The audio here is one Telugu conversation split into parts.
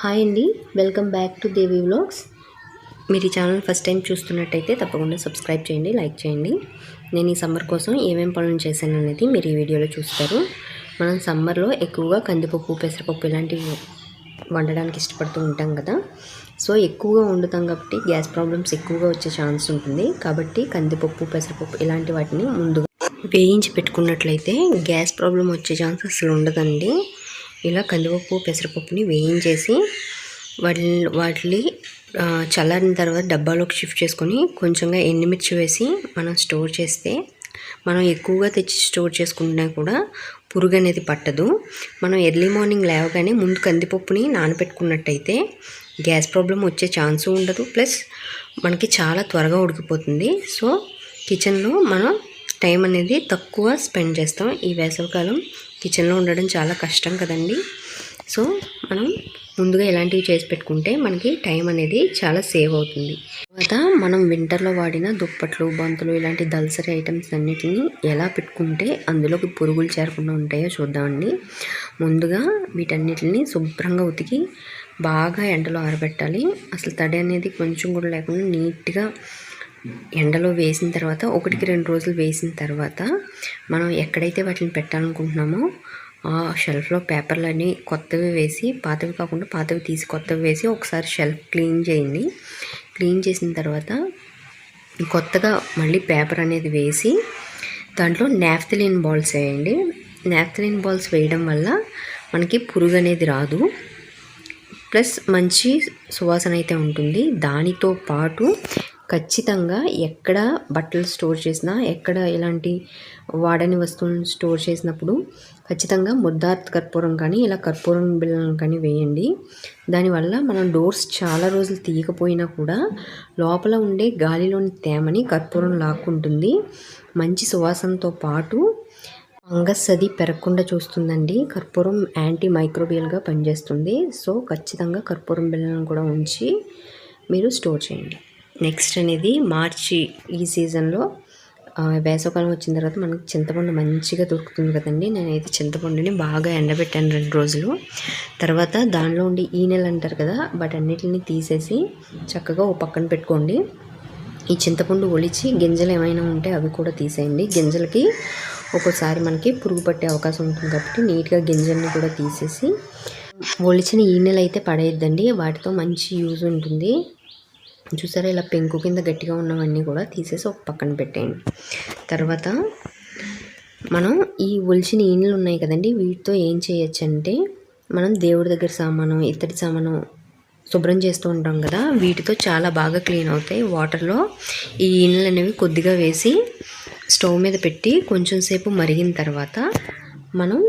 హాయ్ అండి. Welcome back to Devi vlogs. మీరు ఈ ఛానల్ ఫస్ట్ టైం చూస్తున్నట్టయితే తప్పకుండా సబ్స్క్రైబ్ చేయండి లైక్ చేయండి. నేను ఈ సమ్మర్ కోసం ఏమేం పనులు చేశాను అనేది మీరు ఈ వీడియోలో చూస్తారు. మనం సమ్మర్లో ఎక్కువగా కందిపప్పు పెసరపప్పు ఇలాంటివి వండడానికి ఇష్టపడుతూ ఉంటాం కదా. సో ఎక్కువగా వండుతాం కాబట్టి గ్యాస్ ప్రాబ్లమ్స్ ఎక్కువగా వచ్చే ఛాన్స్ ఉంటుంది. కాబట్టి కందిపప్పు పెసరపప్పు ఇలాంటి వాటిని ముందుగా వేయించి పెట్టుకున్నట్లయితే గ్యాస్ ప్రాబ్లం వచ్చే ఛాన్స్ అసలు ఉండదండి. ఇలా కందిపప్పు పెసరపప్పుని వేయించేసి వాటి వాటిని చల్లారిన తర్వాత డబ్బాలోకి షిఫ్ట్ చేసుకొని కొంచెంగా ఎండుమిర్చి వేసి మనం స్టోర్ చేస్తే మనం ఎక్కువగా తెచ్చి స్టోర్ చేసుకుంటున్నా కూడా పురుగు అనేది పట్టదు. మనం ఎర్లీ మార్నింగ్ లేవగానే ముందు కందిపప్పుని నానబెట్టుకున్నట్టయితే గ్యాస్ ప్రాబ్లం వచ్చే ఛాన్సు ఉండదు. ప్లస్ మనకి చాలా త్వరగా ఉడికిపోతుంది. సో కిచెన్లో మనం టైం అనేది తక్కువ స్పెండ్ చేస్తాం. ఈ వేసవికాలం కిచెన్లో ఉండడం చాలా కష్టం కదండి. సో మనం ముందుగా ఇలాంటివి చేసి పెట్టుకుంటే మనకి టైం అనేది చాలా సేవ్ అవుతుంది. తర్వాత మనం వింటర్లో వాడిన దుప్పట్లు బంతులు ఇలాంటి దల్సరి ఐటమ్స్ అన్నిటిని ఎలా పెట్టుకుంటే అందులోకి పురుగులు చేరకుండా ఉంటాయో చూద్దామండి. ముందుగా వీటన్నిటిని శుభ్రంగా ఉతికి బాగా ఎండలో ఆరబెట్టాలి. అసలు తడి అనేది కొంచెం కూడా లేకుండా నీట్గా ఎండలో వేసిన తర్వాత ఒకటికి రెండు రోజులు వేసిన తర్వాత మనం ఎక్కడైతే వాటిని పెట్టాలనుకుంటున్నామో ఆ షెల్ఫ్లో పేపర్లన్నీ కొత్తవి వేసి పాతవి కాకుండా పాతవి తీసి కొత్తవి వేసి ఒకసారి షెల్ఫ్ క్లీన్ చేయండి. క్లీన్ చేసిన తర్వాత కొత్తగా మళ్ళీ పేపర్ అనేది వేసి దాంట్లో నాఫ్తలిన్ బాల్స్ వేయండి. నాఫ్తలిన్ బాల్స్ వేయడం వల్ల మనకి పురుగు అనేది రాదు. ప్లస్ మంచి సువాసన అయితే ఉంటుంది. దానితో పాటు ఖచ్చితంగా ఎక్కడ బట్టలు స్టోర్ చేసినా ఎక్కడ ఇలాంటి వాడని వస్తువులను స్టోర్ చేసినప్పుడు ఖచ్చితంగా ముద్దార్త్ కర్పూరం కానీ ఇలా కర్పూరం బిళ్ళలను కానీ వేయండి. దానివల్ల మనం డోర్స్ చాలా రోజులు తీయకపోయినా కూడా లోపల ఉండే గాలిలోని తేమని కర్పూరం లాక్కుంటుంది. మంచి సువాసనతో పాటు ఫంగస్ అది పెరగకుండా చూస్తుందండి. కర్పూరం యాంటీ మైక్రోబియల్గా పనిచేస్తుంది. సో ఖచ్చితంగా కర్పూరం బిళ్ళలను కూడా ఉంచి మీరు స్టోర్ చేయండి. నెక్స్ట్ అనేది మార్చి ఈ సీజన్లో వేసవకాలం వచ్చిన తర్వాత మనకి చింతపండు మంచిగా దొరుకుతుంది కదండి. నేనైతే చింతపండుని బాగా ఎండబెట్టాను రెండు రోజులు. తర్వాత దానిలో ఉండి ఈనెలు అంటారు కదా వాటన్నిటిని తీసేసి చక్కగా ఓ పక్కన పెట్టుకోండి. ఈ చింతపండు ఒలిచి గింజలు ఏమైనా ఉంటే అవి కూడా తీసేయండి. గింజలకి ఒక్కోసారి మనకి పురుగు పట్టే అవకాశం ఉంటుంది కాబట్టి నీట్గా గింజల్ని కూడా తీసేసి ఒలిచిన ఈనెలు అయితే పడేయద్దండి. వాటితో మంచి యూజ్ ఉంటుంది. చూసారా ఇలా పెంకు కింద గట్టిగా ఉన్నవన్నీ కూడా తీసేసి ఒక పక్కన పెట్టేయండి. తర్వాత మనం ఈ ఒలిచిన ఈనెలు ఉన్నాయి కదండి వీటితో ఏం చేయొచ్చు అంటే మనం దేవుడి దగ్గర సామాను ఇత్తడి సామాను శుభ్రం చేస్తూ ఉంటాం కదా వీటితో చాలా బాగా క్లీన్ అవుతాయి. వాటర్లో ఈ ఈనెలు అనేవి కొద్దిగా వేసి స్టవ్ మీద పెట్టి కొంచెం సేపు మరిగిన తర్వాత మనం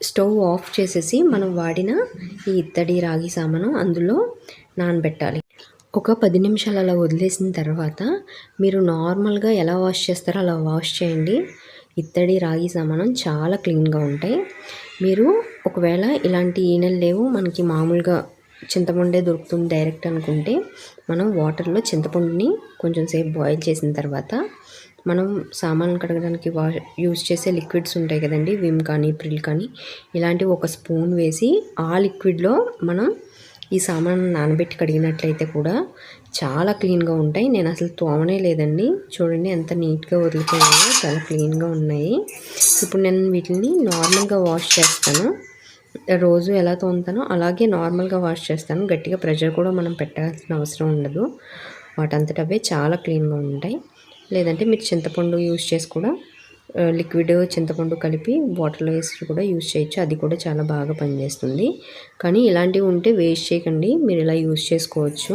స్టవ్ ఆఫ్ చేసేసి మనం వాడిన ఈ ఇత్తడి రాగి సామాను అందులో నానబెట్టాలి. ఒక పది నిమిషాలు అలా వదిలేసిన తర్వాత మీరు నార్మల్గా ఎలా వాష్ చేస్తారో అలా వాష్ చేయండి. ఇత్తడి రాగి సామానం చాలా క్లీన్గా ఉంటాయి. మీరు ఒకవేళ ఇలాంటి ఈనెలు లేవు మనకి మామూలుగా చింతపండే దొరుకుతుంది డైరెక్ట్ అనుకుంటే మనం వాటర్లో చింతపండుని కొంచెం సేపు బాయిల్ చేసిన తర్వాత మనం సామాన్లు కడగడానికి వా యూజ్ చేసే లిక్విడ్స్ ఉంటాయి కదండి విమ్ కానీ ప్రిల్ కానీ ఇలాంటివి ఒక స్పూన్ వేసి ఆ లిక్విడ్లో మనం ఈ సామాన్ నానబెట్టి కడిగినట్లయితే కూడా చాలా క్లీన్గా ఉంటాయి. నేను అసలు తోమనే లేదండి. చూడండి ఎంత నీట్గా వదిలిపోయాయో చాలా క్లీన్గా ఉన్నాయి. ఇప్పుడు నేను వీటిని నార్మల్గా వాష్ చేస్తాను. రోజు ఎలా తోముతానో అలాగే నార్మల్గా వాష్ చేస్తాను. గట్టిగా ప్రెషర్ కూడా మనం పెట్టాల్సిన అవసరం ఉండదు. వాటంతట అవే చాలా క్లీన్గా ఉంటాయి. లేదంటే మీరు చింతపండు యూజ్ చేసి కూడా లిక్విడ్ చింతపండు కలిపి వాటర్లో వేసి కూడా యూజ్ చేయొచ్చు. అది కూడా చాలా బాగా పనిచేస్తుంది. కానీ ఇలాంటివి ఉంటే వేస్ట్ చేయకండి. మీరు ఇలా యూజ్ చేసుకోవచ్చు.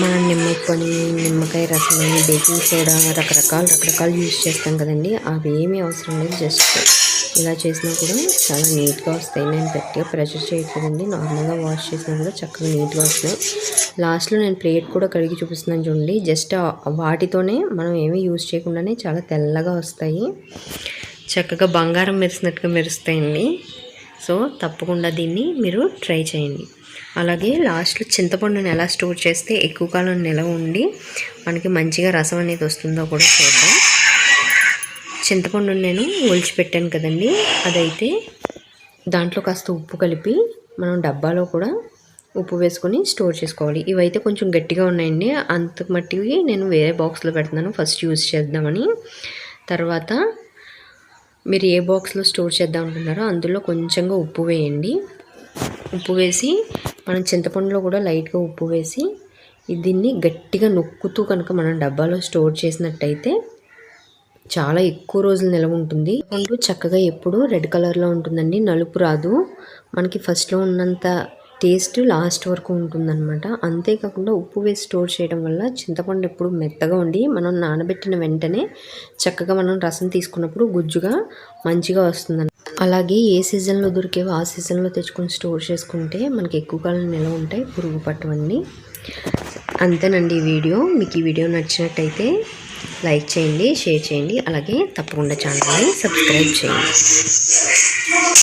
మనం నిమ్మకొని నిమ్మకాయ రసం బేకింగ్ సోడా రకరకాల రకరకాలు యూజ్ చేస్తాం కదండి. అవి ఏమీ అవసరం లేదు. జస్ట్ ఇలా చేసినా కూడా చాలా నీట్గా వస్తాయి. నేను గట్టిగా ప్రెషర్ చేయట్లేదండి. నార్మల్గా వాష్ చేసినా కూడా చక్కగా నీట్గా వస్తున్నాయి. లాస్ట్లో నేను ప్లేట్ కూడా కడిగి చూపిస్తున్నాను చూడండి. జస్ట్ వాటితోనే మనం ఏమీ యూజ్ చేయకుండానే చాలా తెల్లగా వస్తాయి. చక్కగా బంగారం మెరిసినట్టుగా మెరుస్తాయండి. సో తప్పకుండా దీన్ని మీరు ట్రై చేయండి. అలాగే లాస్ట్లో చింతపండుని ఎలా స్టోర్ చేస్తే ఎక్కువ కాలం నిలవ ఉండి మనకి మంచిగా రసం అనేది వస్తుందో కూడా చూద్దాం. చింతపండుని నేను ఒలిచిపెట్టాను కదండి. అదైతే దాంట్లో కాస్త ఉప్పు కలిపి మనం డబ్బాలో కూడా ఉప్పు వేసుకొని స్టోర్ చేసుకోవాలి. ఇవైతే కొంచెం గట్టిగా ఉన్నాయండి. అంత మట్టివి నేను వేరే బాక్స్లో పెడుతున్నాను. ఫస్ట్ యూజ్ చేద్దామని. తర్వాత మీరు ఏ బాక్స్లో స్టోర్ చేద్దాం అనుకుంటున్నారో అందులో కొంచెంగా ఉప్పు వేయండి. ఉప్పు వేసి మనం చింతపండులో కూడా లైట్గా ఉప్పు వేసి దీన్ని గట్టిగా నొక్కుతూ కనుక మనం డబ్బాలో స్టోర్ చేసినట్టయితే చాలా ఎక్కువ రోజులు నిలవ ఉంటుంది. ముందు చక్కగా ఎప్పుడు రెడ్ కలర్లో ఉంటుందండి. నలుపు రాదు. మనకి ఫస్ట్లో ఉన్నంత టేస్ట్ లాస్ట్ వరకు ఉంటుందన్నమాట. అంతేకాకుండా ఉప్పు వేసి స్టోర్ చేయడం వల్ల చింతపండు ఎప్పుడు మెత్తగా ఉండి మనం నానబెట్టిన వెంటనే చక్కగా మనం రసం తీసుకున్నప్పుడు గుజ్జుగా మంచిగా వస్తుందని అలాగే ఏ సీజన్లో దొరికేవో ఆ సీజన్లో తెచ్చుకొని స్టోర్ చేసుకుంటే మనకి ఎక్కువ కాలం నిలవ ఉంటాయి. పురుగు పట్టవన్నీ అంతేనండి ఈ వీడియో. మీకు ఈ వీడియో నచ్చినట్టయితే లైక్ చేయండి షేర్ చేయండి అలాగే తప్పకుండా ఛానల్ని సబ్స్క్రైబ్ చేయండి.